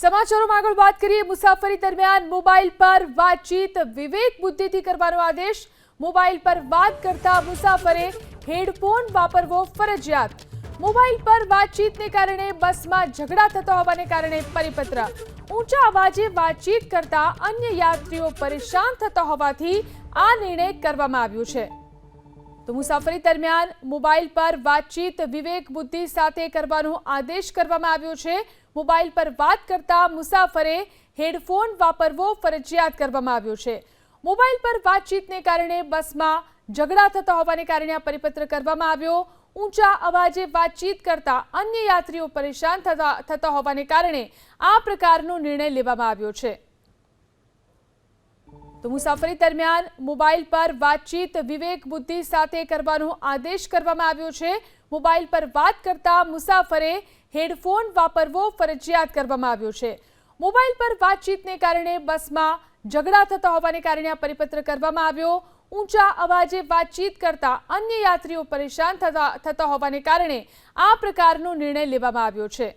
સમાચારોમાં આગળ વાત કરીએ. મુસાફરી દરમિયાન મોબાઈલ પર વાતચીત વિવેક બુદ્ધિથી કરવાનો આદેશ. મોબાઈલ પર વાત કરતા મુસાફરે હેડફોન વાપરવો ફરજિયાત. મોબાઈલ પર વાતચીતને કારણે બસમાં ઝઘડા થતા હોવાને કારણે પરિપત્ર. ઊંચા અવાજે વાતચીત કરતા અન્ય યાત્રીઓ પરેશાન થતા હોવાથી આ નિર્ણય કરવામાં આવ્યો છે. તો મુસાફરી દરમિયાન મોબાઈલ પર વાતચીત વિવેક બુદ્ધિ સાથે કરવાનો આદેશ કરવામાં આવ્યો છે. મોબાઈલ પર વાત કરતા મુસાફરે હેડફોન વાપરવો ફરજિયાત કરવામાં આવ્યો છે. મોબાઈલ પર વાતચીતને કારણે બસમાં ઝઘડા થતા હોવાને કારણે આ પરિપત્ર કરવામાં આવ્યો. ઊંચા અવાજે વાતચીત કરતા અન્ય યાત્રીઓ પરેશાન થતા થતા હોવાને કારણે આ પ્રકારનો નિર્ણય લેવામાં આવ્યો છે. તો મુસાફરી દરમિયાન મોબાઈલ પર વાતચીત વિવેક બુદ્ધિ સાથે કરવાનો આદેશ કરવામાં આવ્યો છે. મોબાઈલ પર વાત કરતા મુસાફરે હેડફોન વાપરવો ફરજિયાત કરવામાં આવ્યો છે. મોબાઈલ પર વાતચીતને કારણે બસમાં ઝઘડા થતા હોવાને કારણે આ પરિપત્ર કરવામાં આવ્યો. ઊંચા અવાજે વાતચીત કરતા અન્ય યાત્રીઓ પરેશાન થતા થતા હોવાને કારણે આ પ્રકારનો નિર્ણય લેવામાં આવ્યો છે.